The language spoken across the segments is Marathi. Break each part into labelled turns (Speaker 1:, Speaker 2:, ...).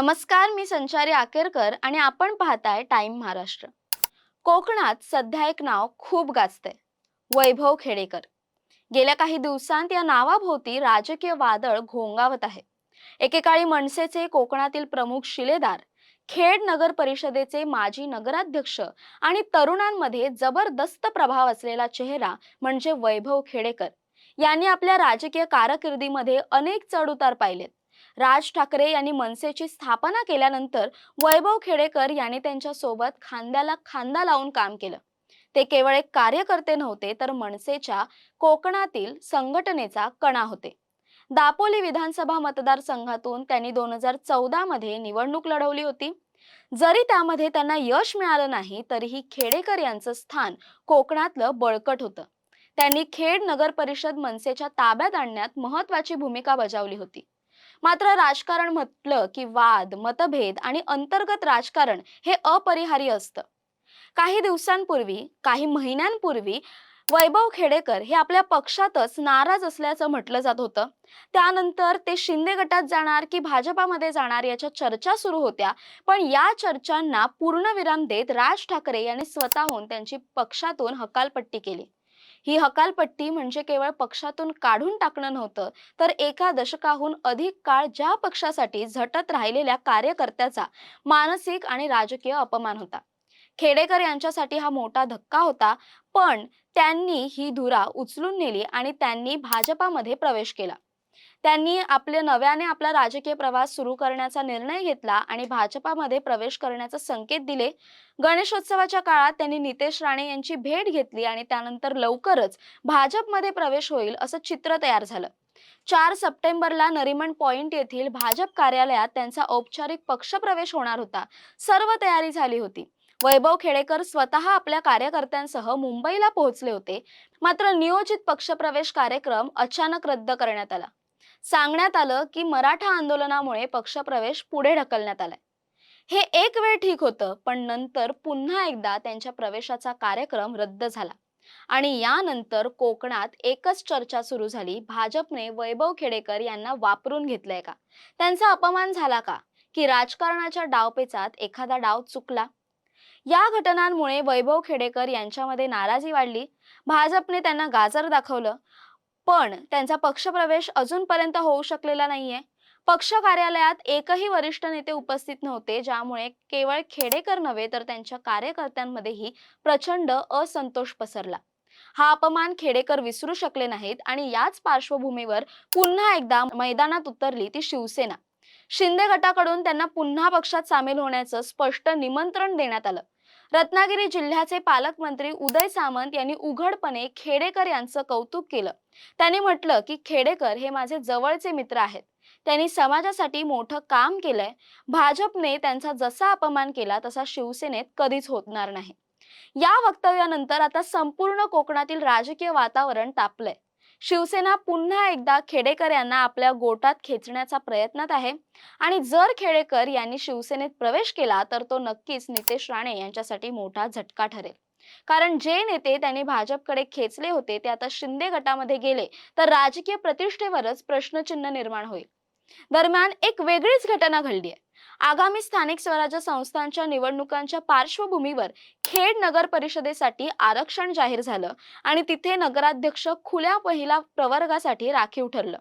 Speaker 1: नमस्कार मी संचारी आकेरकर आणि आपण पाहताय टाइम महाराष्ट्र. कोकणात सध्या एक नाव खूप गाजतंय वैभव खेडेकर. गेल्या काही दिवसांत या नावाभोवती राजकीय वादळ घोंगावत आहे. एकेकाळी मनसेचे कोकणातील प्रमुख शिलेदार खेड नगर परिषदेचे माजी नगराध्यक्ष आणि तरुणांमध्ये जबरदस्त प्रभाव असलेला चेहरा म्हणजे वैभव खेडेकर. यांनी आपल्या राजकीय कारकिर्दीमध्ये अनेक चढउतार पाहिलेत. राज ठाकरे यांनी मनसेची स्थापना केल्यानंतर वैभव खेडेकर यांनी त्यांच्यासोबत खांद्याला खांदा लावून काम केलं. ते केवळ एक कार्यकर्ते नव्हते तर मनसेच्या कोकणातील संघटनेचा कणा होते. दापोली विधानसभा मतदारसंघातून त्यांनी दोन हजार चौदा मध्ये निवडणूक लढवली होती. जरी त्यामध्ये त्यांना यश मिळालं नाही तरीही खेडेकर यांचं स्थान कोकणातलं बळकट होतं. त्यांनी खेड नगर परिषद मनसेच्या ताब्यात आणण्यात महत्वाची भूमिका बजावली होती. मात्र राजकारण म्हटलं की वाद मतभेद आणि अंतर्गत राजकारण हे अपरिहार्य असतं. काही दिवसांपूर्वी काही महिन्यांपूर्वी वैभव खेडेकर हे आपल्या पक्षातच नाराज असल्याचं म्हटलं जात होतं. त्यानंतर ते शिंदे गटात जाणार की भाजपामध्ये जाणार याच्या चर्चा सुरू होत्या. पण या चर्चांना पूर्णविराम देत राज ठाकरे यांनी स्वतःहून त्यांची पक्षातून हकालपट्टी केली. ही हकालपट्टी म्हणजे केवळ पक्षातून काढून टाकणं नव्हतं तर एका दशकाहून अधिक काळ ज्या पक्षासाठी झटत राहिलेल्या कार्यकर्त्याचा मानसिक आणि राजकीय अपमान होता. खेडेकर यांच्यासाठी हा मोठा धक्का होता पण त्यांनी ही धुरा उचलून नेली आणि त्यांनी भाजपामध्ये प्रवेश केला. त्यांनी आपले नव्याने आपला राजकीय प्रवास सुरू करण्याचा निर्णय घेतला आणि भाजपामध्ये प्रवेश करण्याचा संकेत दिले. गणेशोत्सवाच्या काळात त्यांनी नितेश राणे यांची भेट घेतली आणि त्यानंतर लवकरच भाजपमध्ये प्रवेश होईल असं चित्र तयार झालं. चार सप्टेंबरला नरिमन पॉइंट येथील भाजप कार्यालयात त्यांचा औपचारिक पक्षप्रवेश होणार होता. सर्व तयारी झाली होती. वैभव खेडेकर स्वतः आपल्या कार्यकर्त्यांसह मुंबईला पोहोचले होते. मात्र नियोजित पक्षप्रवेश कार्यक्रम अचानक रद्द करण्यात आला. सांगण्यात आलं की मराठा आंदोलनामुळे पक्षप्रवेश पुढे ढकलण्यात आलाय. हे एक वेळ ठीक होतं पण नंतर पुन्हा एकदा त्यांच्या प्रवेशाचा कार्यक्रम रद्द झाला. आणि यानंतर कोकणात एकच चर्चा सुरू झाली. भाजपने वैभव खेडेकर यांना वापरून घेतलंय का? त्यांचा अपमान झाला का? की राजकारणाच्या डावपेचात एखादा डाव चुकला? या घटनांमुळे वैभव खेडेकर यांच्यामध्ये नाराजी वाढली. भाजपने त्यांना गाजर दाखवलं. पण त्यांचा पक्षप्रवेश अजूनपर्यंत होऊ शकलेला नाहीये. पक्ष कार्यालयात एकही वरिष्ठ नेते उपस्थित नव्हते ज्यामुळे केवळ खेडेकर नव्हे तर त्यांच्या कार्यकर्त्यांमध्येही प्रचंड असंतोष पसरला. हा अपमान खेडेकर विसरू शकले नाहीत आणि याच पार्श्वभूमीवर पुन्हा एकदा मैदानात उतरली ती शिवसेना. शिंदे गटाकडून त्यांना पुन्हा पक्षात सामील होण्याचं स्पष्ट निमंत्रण देण्यात आलं. रत्नागिरी जिल्ह्याचे पालकमंत्री उदय सामंत यांनी उघडपणे खेडेकर यांचं कौतुक केलं. त्यांनी म्हटलं की खेडेकर हे माझे जवळचे मित्र आहेत. त्यांनी समाजासाठी मोठं काम केलंय. भाजपने त्यांचा जसा अपमान केला तसा शिवसेनेत कधीच होणार नाही. या वक्तव्यानंतर आता संपूर्ण कोकणातील राजकीय वातावरण तापलंय. शिवसेना पुन्हा एकदा खेडेकर यांना आपल्या गोटात खेचण्याचा प्रयत्नात आहे. आणि जर खेडेकर यांनी शिवसेनेत प्रवेश केला तर तो नक्कीच नितेश राणे यांच्यासाठी मोठा झटका ठरेल. कारण जे नेते त्यांनी भाजपकडे खेचले होते ते आता शिंदे गटामध्ये गेले तर राजकीय प्रतिष्ठेवरच प्रश्नचिन्ह निर्माण होईल. दरम्यान एक वेगळीच घटना घडली आहे आगामी स्थानिक स्वराज्य संस्थांच्या निवडणुकांच्या पार्श्वभूमीवर खेड नगर परिषदेसाठी आरक्षण जाहीर झालं आणि तिथे नगराध्यक्ष खुल्या पहिला प्रवर्गासाठी राखीव ठरलं.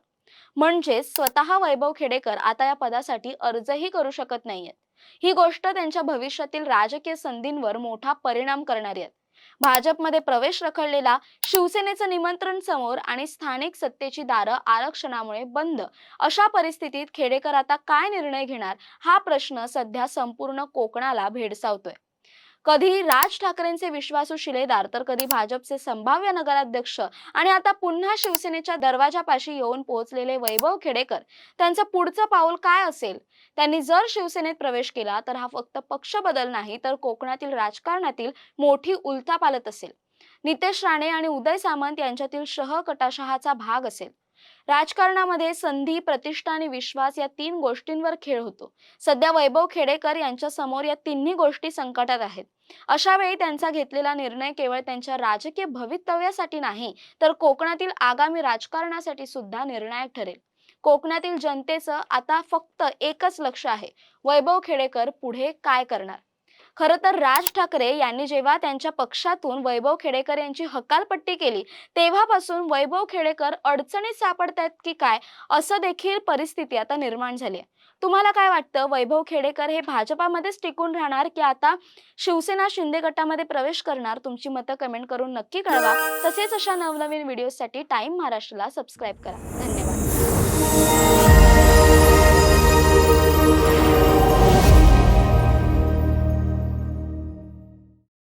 Speaker 1: म्हणजे स्वतः वैभव खेडेकर आता या पदासाठी अर्जही करू शकत नाहीयेत. ही गोष्ट त्यांच्या भविष्यातील राजकीय संधींवर मोठा परिणाम करणारी आहे भाजपमध्ये प्रवेश रखडलेला शिवसेनेचं निमंत्रण समोर आणि स्थानिक सत्तेची दारं आरक्षणामुळे बंद. अशा परिस्थितीत खेडेकर आता काय निर्णय घेणार? हा प्रश्न सध्या संपूर्ण कोकणाला भेडसावतोय. कधी राज ठाकरेंचे विश्वासू शिलेदार तर कधी भाजपचे संभाव्य नगराध्यक्ष आणि आता पुन्हा शिवसेनेच्या दरवाजापाशी येऊन पोहोचलेले वैभव खेडेकर त्यांचं पुढचं पाऊल काय असेल? त्यांनी जर शिवसेनेत प्रवेश केला तर हा फक्त पक्ष बदल नाही तर कोकणातील राजकारणातील मोठी उलथापालत असेल. नितेश राणे आणि उदय सामंत यांच्यातील शह कटाशहाचा भाग असेल. राजकारणामध्ये संधी प्रतिष्ठा आणि विश्वास या तीन गोष्टींवर खेळ होतो. सध्या वैभव खेडेकर यांच्या समोर या तिन्ही गोष्टी संकटात आहेत. अशा वेळी त्यांचा घेतलेला निर्णय केवळ त्यांच्या राजकीय भवितव्यासाठी नाही तर कोकणातील आगामी राजकारणासाठी सुद्धा निर्णायक ठरेल. कोकणातील जनतेचं आता फक्त एकच लक्ष आहे. वैभव खेडेकर पुढे काय करणार? खरं तर राज ठाकरे यांनी जेव्हा त्यांच्या पक्षातून वैभव खेडेकर यांची हकालपट्टी केली तेव्हापासून वैभव खेडेकर अडचणीत सापडतायत की काय असं देखील परिस्थिती आता निर्माण झाली आहे. तुम्हाला काय वाटतं? वैभव खेडेकर हे भाजपामध्येच टिकून राहणार की आता शिवसेना शिंदे गटामध्ये प्रवेश करणार? तुमची मतं कमेंट करून नक्की कळवा. तसेच अशा नवनवीन व्हिडिओसाठी टाईम महाराष्ट्राला सबस्क्राईब करा. धन्यवाद.